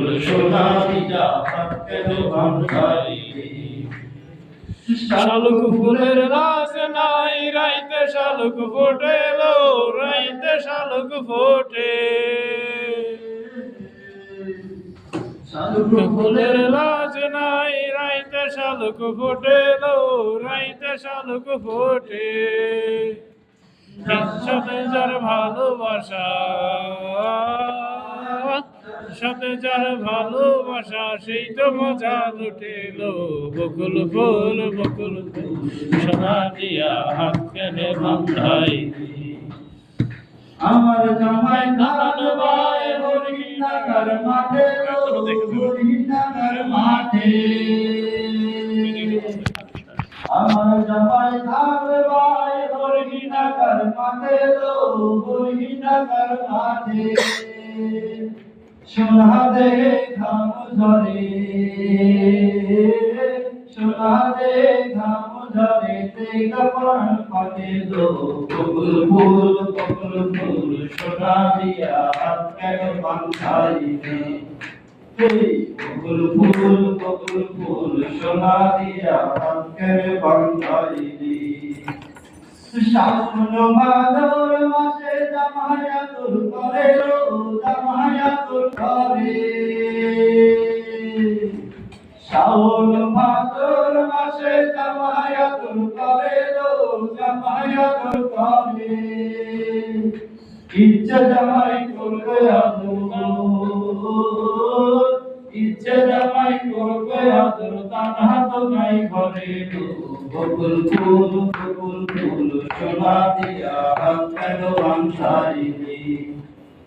ফুল সোনা দিয়া হাত কেন বান্ধাইলি শালুক ফুলের রাস নাই, রাইতে শালুক ফোটেলো, রাইতে শালুক ফোটে। শালুক ফুলের লাজ নাই, রাইতে শালুক ফোটেলো, রাইতে শালুক ফোটে। ভালোবাসা সাথে যার ভালোবাসা, সেই তো মজা লুটেলো বকুল ফুল, বকুল সোনা দিয়া হাত কেনে বান্ধাই। আমার জামাই ধান বাই হরিণাগার মাঠে হরিণাগার মাঠে। আমার জামাই ধান বাই হরিণাগার মাঠে হরিণাগার মাঠে। সোনা দে ঘাম ঝরে সোনা দে ঘাম ঝরে তে কাপড় ফাটে দো বকুল ফুল বকুল ফুল, সোনা দিয়া হাত কেন এই বকুল ফুল বকুল ফুল, সোনা দিয়া হাত কেন বান্ধাইলি শ্রাবণ ভাদর মাসে জামায়া তোর করে লো তোর করে। শ্রাবণ ভাদর মাসে জামায়া তোর করে লো জামায়া তোর করে। ইচ্ছা জামাই করবে আদর। ইচ্ছে জামাই করবে আদর, তার হাত নাই ঘরে বকুল ফুল বকুল ফুল সোনা দিয়া কেন বান্ধাইলি